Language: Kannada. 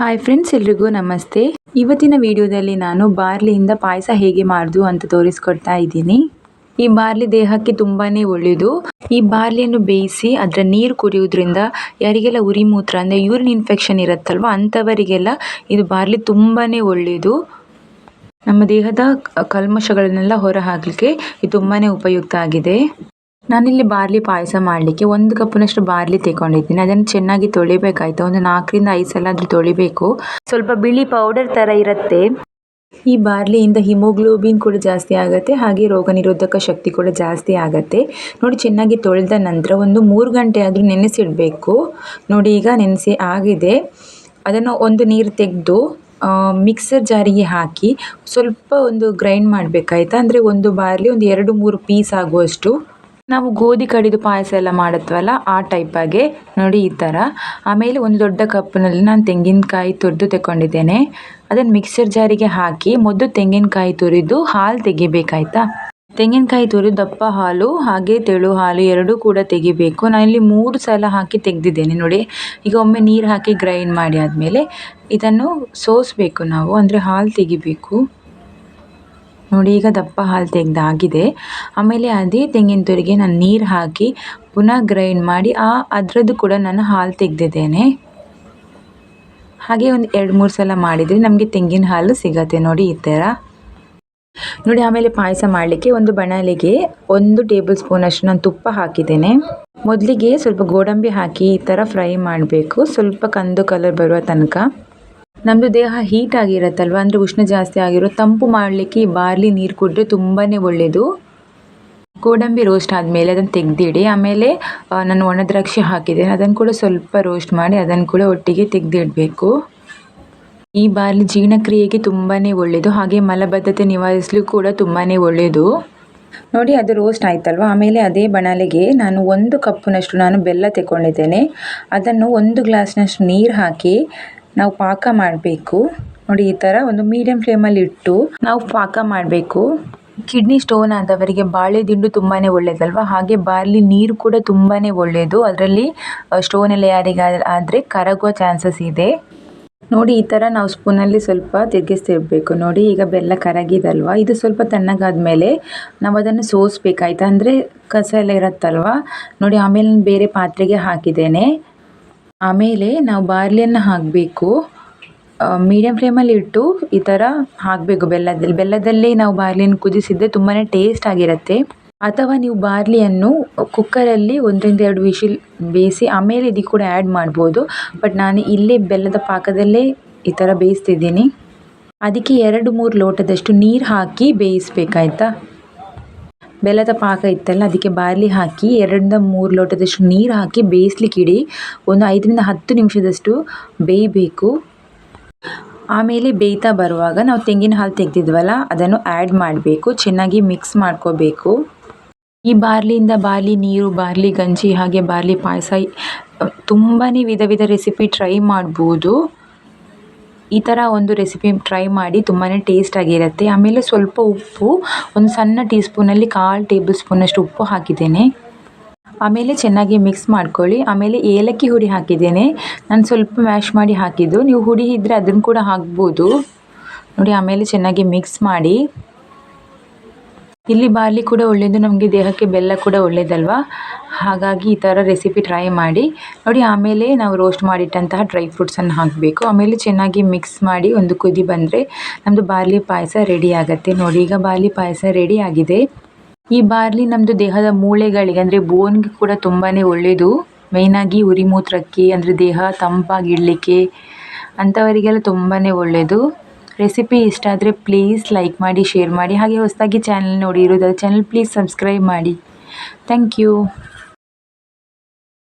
ಹಾಯ್ ಫ್ರೆಂಡ್ಸ್ ಎಲ್ರಿಗೂ ನಮಸ್ತೆ. ಇವತ್ತಿನ ವಿಡಿಯೋದಲ್ಲಿ ನಾನು ಬಾರ್ಲಿಯಿಂದ ಪಾಯಸ ಹೇಗೆ ಮಾಡೋದು ಅಂತ ತೋರಿಸ್ಕೊಡ್ತಾ ಇದ್ದೀನಿ. ಈ ಬಾರ್ಲಿ ದೇಹಕ್ಕೆ ತುಂಬಾನೇ ಒಳ್ಳೆಯದು. ಈ ಬಾರ್ಲಿಯನ್ನು ಬೇಯಿಸಿ ಅದರ ನೀರು ಕುಡಿಯೋದ್ರಿಂದ ಯಾರಿಗೆಲ್ಲ ಉರಿ ಮೂತ್ರ ಅಂದರೆ ಯೂರಿನ್ ಇನ್ಫೆಕ್ಷನ್ ಇರುತ್ತಲ್ವ ಅಂಥವರಿಗೆಲ್ಲ ಇದು ಬಾರ್ಲಿ ತುಂಬಾನೇ ಒಳ್ಳೆಯದು. ನಮ್ಮ ದೇಹದ ಕಲ್ಮಶಗಳನ್ನೆಲ್ಲ ಹೊರಹಾಕಲಿಕ್ಕೆ ಇದು ತುಂಬಾನೇ ಉಪಯುಕ್ತ ಆಗಿದೆ. ನಾನಿಲ್ಲಿ ಬಾರ್ಲಿ ಪಾಯಸ ಮಾಡಲಿಕ್ಕೆ ಒಂದು ಕಪ್ಪಿನಷ್ಟು ಬಾರ್ಲಿ ತೆಗೊಂಡಿದ್ದೀನಿ ಅದನ್ನು ಚೆನ್ನಾಗಿ ತೊಳಿಬೇಕಾಯ್ತು. ಒಂದು ನಾಲ್ಕರಿಂದ ಐದು ಸಲ ಆದರೂ ತೊಳಿಬೇಕು. ಸ್ವಲ್ಪ ಬಿಳಿ ಪೌಡರ್ ಥರ ಇರುತ್ತೆ. ಈ ಬಾರ್ಲಿಯಿಂದ ಹಿಮೋಗ್ಲೋಬಿನ್ ಕೂಡ ಜಾಸ್ತಿ ಆಗುತ್ತೆ. ಹಾಗೆ ರೋಗ ನಿರೋಧಕ ಶಕ್ತಿ ಕೂಡ ಜಾಸ್ತಿ ಆಗುತ್ತೆ. ನೋಡಿ, ಚೆನ್ನಾಗಿ ತೊಳೆದ ನಂತರ ಒಂದು ಮೂರು ಗಂಟೆ ಆದರೂ ನೆನೆಸಿಡಬೇಕು. ನೋಡಿ, ಈಗ ನೆನೆಸಿ ಆಗಿದೆ. ಅದನ್ನು ಒಂದು ನೀರು ತೆಗೆದು ಮಿಕ್ಸರ್ ಜಾರಿಗೆ ಹಾಕಿ ಸ್ವಲ್ಪ ಒಂದು ಗ್ರೈಂಡ್ ಮಾಡಬೇಕಾಯ್ತಾ? ಅಂದರೆ ಒಂದು ಬಾರ್ಲಿ ಒಂದು ಎರಡು ಮೂರು ಪೀಸ್ ಆಗುವಷ್ಟು ನಾವು ಗೋಧಿ ಕಡಿದು ಪಾಯಸ ಎಲ್ಲ ಮಾಡುತ್ತವಲ್ಲ, ಆ ಟೈಪಾಗೆ ನೋಡಿ ಈ ಥರ ಆಮೇಲೆ ಒಂದು ದೊಡ್ಡ ಕಪ್ನಲ್ಲಿ ನಾನು ತೆಂಗಿನಕಾಯಿ ತುರಿದು ತಗೊಂಡಿದ್ದೇನೆ ಅದನ್ನು ಮಿಕ್ಸರ್ ಜಾರಿಗೆ ಹಾಕಿ ಮೊದಲು ತೆಂಗಿನಕಾಯಿ ತುರಿದು ಹಾಲು ತೆಗಿಬೇಕಾಯ್ತಾ? ತೆಂಗಿನಕಾಯಿ ತುರಿದು ದಪ್ಪ ಹಾಲು, ಹಾಗೆ ತೆಳು ಹಾಲು ಎರಡೂ ಕೂಡ ತೆಗಿಬೇಕು. ನಾನಿಲ್ಲಿ ಮೂರು ಸಲ ಹಾಕಿ ತೆಗೆದಿದ್ದೇನೆ ನೋಡಿ. ಈಗ ಒಮ್ಮೆ ನೀರು ಹಾಕಿ ಗ್ರೈಂಡ್ ಮಾಡಿ ಆದಮೇಲೆ ಇದನ್ನು ಸೋಸಬೇಕು ನಾವು, ಅಂದರೆ ಹಾಲು ತೆಗಿಬೇಕು. ನೋಡಿ, ಈಗ ದಪ್ಪ ಹಾಲು ತೆಗೆದಾಗಿದೆ. ಆಮೇಲೆ ಅದೇ ತೆಂಗಿನ ತುರಿಗೆ ನಾನು ನೀರು ಹಾಕಿ ಪುನಃ ಗ್ರೈಂಡ್ ಮಾಡಿ, ಆ ಅದರದ್ದು ಕೂಡ ನಾನು ಹಾಲು ತೆಗೆದಿದ್ದೇನೆ. ಹಾಗೆ ಒಂದು ಎರಡು ಮೂರು ಸಲ ಮಾಡಿದರೆ ನಮಗೆ ತೆಂಗಿನ ಹಾಲು ಸಿಗತ್ತೆ ನೋಡಿ ಈ ಥರ ನೋಡಿ, ಆಮೇಲೆ ಪಾಯಸ ಮಾಡಲಿಕ್ಕೆ ಒಂದು ಬಣಲಿಗೆ ಒಂದು ಟೇಬಲ್ ಸ್ಪೂನಷ್ಟು ನಾನು ತುಪ್ಪ ಹಾಕಿದ್ದೇನೆ. ಮೊದಲಿಗೆ ಸ್ವಲ್ಪ ಗೋಡಂಬಿ ಹಾಕಿ ಈ ಥರ ಫ್ರೈ ಮಾಡಬೇಕು. ಸ್ವಲ್ಪ ಕಂದು ಕಲರ್ ಬರುವ ತನಕ. ನಮ್ಮದು ದೇಹ ಹೀಟ್ ಆಗಿರುತ್ತಲ್ವ? ಅಂದರೆ ಉಷ್ಣ ಜಾಸ್ತಿ ಆಗಿರೋ ತಂಪು ಮಾಡಲಿಕ್ಕೆ ಈ ಬಾರ್ಲಿ ನೀರು ಕುಡಿದ್ರೆ ತುಂಬಾ ಒಳ್ಳೆಯದು ಗೋಡಂಬಿ ರೋಸ್ಟ್ ಆದಮೇಲೆ ಅದನ್ನು ತೆಗೆದಿಡಿ. ಆಮೇಲೆ ನಾನು ಒಣದ್ರಾಕ್ಷಿ ಹಾಕಿದ್ದೇನೆ. ಅದನ್ನು ಕೂಡ ಸ್ವಲ್ಪ ರೋಸ್ಟ್ ಮಾಡಿ ಅದನ್ನು ಕೂಡ ಒಟ್ಟಿಗೆ ತೆಗೆದಿಡಬೇಕು. ಈ ಬಾರ್ಲಿ ಜೀರ್ಣಕ್ರಿಯೆಗೆ ತುಂಬಾ ಒಳ್ಳೆಯದು ಹಾಗೆ ಮಲಬದ್ಧತೆ ನಿವಾರಿಸಲು ಕೂಡ ತುಂಬಾ ಒಳ್ಳೆಯದು ನೋಡಿ, ಅದು ರೋಸ್ಟ್ ಆಯ್ತಲ್ವ? ಆಮೇಲೆ ಅದೇ ಬಣಲೆಗೆ ನಾನು ಒಂದು ಕಪ್ಪಿನಷ್ಟು ನಾನು ಬೆಲ್ಲ ತೆಗೊಂಡಿದ್ದೇನೆ ಅದನ್ನು ಒಂದು ಗ್ಲಾಸ್ನಷ್ಟು ನೀರು ಹಾಕಿ ನಾವು ಪಾಕ ಮಾಡಬೇಕು. ನೋಡಿ, ಈ ಥರ ಒಂದು ಮೀಡಿಯಂ ಫ್ಲೇಮಲ್ಲಿ ಇಟ್ಟು ನಾವು ಪಾಕ ಮಾಡಬೇಕು. ಕಿಡ್ನಿ ಸ್ಟೋನ್ ಆದವರಿಗೆ ಬಾಳೆ ದಿಂಡು ತುಂಬಾ ಒಳ್ಳೆಯದಲ್ವ ಹಾಗೆ ಬಾರ್ಲಿ ನೀರು ಕೂಡ ತುಂಬಾ ಒಳ್ಳೆಯದು ಅದರಲ್ಲಿ ಸ್ಟೋನ್ ಎಲ್ಲ ಯಾರಿಗೆ ಆದರೆ ಕರಗುವ ಚಾನ್ಸಸ್ ಇದೆ. ನೋಡಿ, ಈ ಥರ ನಾವು ಸ್ಪೂನಲ್ಲಿ ಸ್ವಲ್ಪ ತಿರುಗಿಸ್ತಿರ್ಬೇಕು. ನೋಡಿ, ಈಗ ಬೆಲ್ಲ ಕರಗಿದಲ್ವ? ಇದು ಸ್ವಲ್ಪ ತಣ್ಣಗಾದ ಮೇಲೆ ನಾವು ಅದನ್ನು ಸೋಸ್ಬೇಕಾಯ್ತು? ಅಂದರೆ ಕಸ ಎಲ್ಲ ಇರುತ್ತಲ್ವ? ನೋಡಿ ಆಮೇಲೆ ಬೇರೆ ಪಾತ್ರೆಗೆ ಹಾಕಿದ್ದೇನೆ. ಆಮೇಲೆ ನಾವು ಬಾರ್ಲಿಯನ್ನು ಹಾಕಬೇಕು. ಮೀಡಿಯಮ್ ಫ್ಲೇಮಲ್ಲಿ ಇಟ್ಟು ಈ ಥರ ಹಾಕಬೇಕು. ಬೆಲ್ಲದಲ್ಲಿ ಬೆಲ್ಲದಲ್ಲೇ ನಾವು ಬಾರ್ಲಿಯನ್ನು ಕುದಿಸಿದ್ದೆ ತುಂಬಾ ಟೇಸ್ಟ್ ಆಗಿರುತ್ತೆ. ಅಥವಾ ನೀವು ಬಾರ್ಲಿಯನ್ನು ಕುಕ್ಕರಲ್ಲಿ ಒಂದರಿಂದ ಎರಡು ವಿಶಿಲ್ ಬೇಯಿಸಿ, ಆಮೇಲೆ ಇದಕ್ಕೆ ಕೂಡ ಆ್ಯಡ್ ಮಾಡ್ಬೋದು. ಬಟ್ ನಾನು ಇಲ್ಲೇ ಬೆಲ್ಲದ ಪಾಕದಲ್ಲೇ ಈ ಥರ ಬೇಯಿಸ್ತಿದ್ದೀನಿ. ಅದಕ್ಕೆ ಎರಡು ಮೂರು ಲೋಟದಷ್ಟು ನೀರು ಹಾಕಿ ಬೇಯಿಸ್ಬೇಕಾಯ್ತಾ? ಬೆಲ್ಲದ ಪಾಕ ಇತ್ತಲ್ಲ, ಅದಕ್ಕೆ ಬಾರ್ಲಿ ಹಾಕಿ ಎರಡರಿಂದ ಮೂರು ಲೋಟದಷ್ಟು ನೀರು ಹಾಕಿ ಬೇಯಿಸ್ಲಿಕ್ಕೆ ಇಡಿ ಒಂದು ಐದರಿಂದ ಹತ್ತು ನಿಮಿಷದಷ್ಟು ಬೇಯಬೇಕು. ಆಮೇಲೆ ಬೇಯ್ತಾ ಬರುವಾಗ ನಾವು ತೆಂಗಿನ ಹಾಲು ತೆಗೆದಿದ್ವಲ್ಲ, ಅದನ್ನು ಆ್ಯಡ್ ಮಾಡಬೇಕು. ಚೆನ್ನಾಗಿ ಮಿಕ್ಸ್ ಮಾಡ್ಕೋಬೇಕು. ಈ ಬಾರ್ಲಿಯಿಂದ ಬಾರ್ಲಿ ನೀರು, ಬಾರ್ಲಿ ಗಂಜಿ, ಹಾಗೆ ಬಾರ್ಲಿ ಪಾಯಸ ತುಂಬಾ ವಿಧ ವಿಧ ರೆಸಿಪಿ ಟ್ರೈ ಮಾಡ್ಬೋದು. ಈ ಥರ ಒಂದು ರೆಸಿಪಿ ಟ್ರೈ ಮಾಡಿ ತುಂಬಾ ಟೇಸ್ಟಾಗಿರುತ್ತೆ ಆಮೇಲೆ ಸ್ವಲ್ಪ ಉಪ್ಪು, ಒಂದು ಸಣ್ಣ ಟೀ ಸ್ಪೂನಲ್ಲಿ ಕಾಲು ಟೇಬಲ್ ಸ್ಪೂನಷ್ಟು ಉಪ್ಪು ಹಾಕಿದ್ದೇನೆ. ಆಮೇಲೆ ಚೆನ್ನಾಗಿ ಮಿಕ್ಸ್ ಮಾಡ್ಕೊಳ್ಳಿ. ಆಮೇಲೆ ಏಲಕ್ಕಿ ಹುಡಿ ಹಾಕಿದ್ದೇನೆ. ನಾನು ಸ್ವಲ್ಪ ಮ್ಯಾಶ್ ಮಾಡಿ ಹಾಕಿದ್ದು. ನೀವು ಹುಡಿ ಇದ್ದರೆ ಅದನ್ನು ಕೂಡ ಹಾಕ್ಬೋದು. ನೋಡಿ, ಆಮೇಲೆ ಚೆನ್ನಾಗಿ ಮಿಕ್ಸ್ ಮಾಡಿ. ಇಲ್ಲಿ ಬಾರ್ಲಿ ಕೂಡ ಒಳ್ಳೆಯದು ನಮಗೆ ದೇಹಕ್ಕೆ ಬೆಲ್ಲ ಕೂಡ ಒಳ್ಳೆಯದಲ್ವಾ ಹಾಗಾಗಿ ಈ ಥರ ರೆಸಿಪಿ ಟ್ರೈ ಮಾಡಿ. ನೋಡಿ, ಆಮೇಲೆ ನಾವು ರೋಸ್ಟ್ ಮಾಡಿಟ್ಟಂತಹ ಡ್ರೈ ಫ್ರೂಟ್ಸನ್ನು ಹಾಕಬೇಕು. ಆಮೇಲೆ ಚೆನ್ನಾಗಿ ಮಿಕ್ಸ್ ಮಾಡಿ ಒಂದು ಕುದಿ ಬಂದರೆ ನಮ್ಮದು ಬಾರ್ಲಿ ಪಾಯಸ ರೆಡಿ ಆಗುತ್ತೆ. ನೋಡಿ, ಈಗ ಬಾರ್ಲಿ ಪಾಯಸ ರೆಡಿ ಆಗಿದೆ. ಈ ಬಾರ್ಲಿ ನಮ್ಮದು ದೇಹದ ಮೂಳೆಗಳಿಗೆ, ಅಂದರೆ ಬೋನ್ಗೆ ಕೂಡ ತುಂಬಾ ಒಳ್ಳೆಯದು ಮೇಯ್ನಾಗಿ ಉರಿ ಮೂತ್ರಕ್ಕೆ ಅಂದರೆ ದೇಹ ತಂಪಾಗಿಡಲಿಕ್ಕೆ ಅಂಥವರಿಗೆಲ್ಲ ತುಂಬಾ ಒಳ್ಳೆಯದು ರೆಸಿಪಿ ಇಷ್ಟ ಆದರೆ ಪ್ಲೀಸ್ ಲೈಕ್ ಮಾಡಿ ಶೇರ್ ಮಾಡಿ, ಹಾಗೆ ಹೊಸದಾಗಿ ಚಾನಲ್ ನೋಡಿ ಇರೋದಾದ್ರೆ ಚಾನಲ್ ಪ್ಲೀಸ್ ಸಬ್ಸ್ಕ್ರೈಬ್ ಮಾಡಿ. Thank you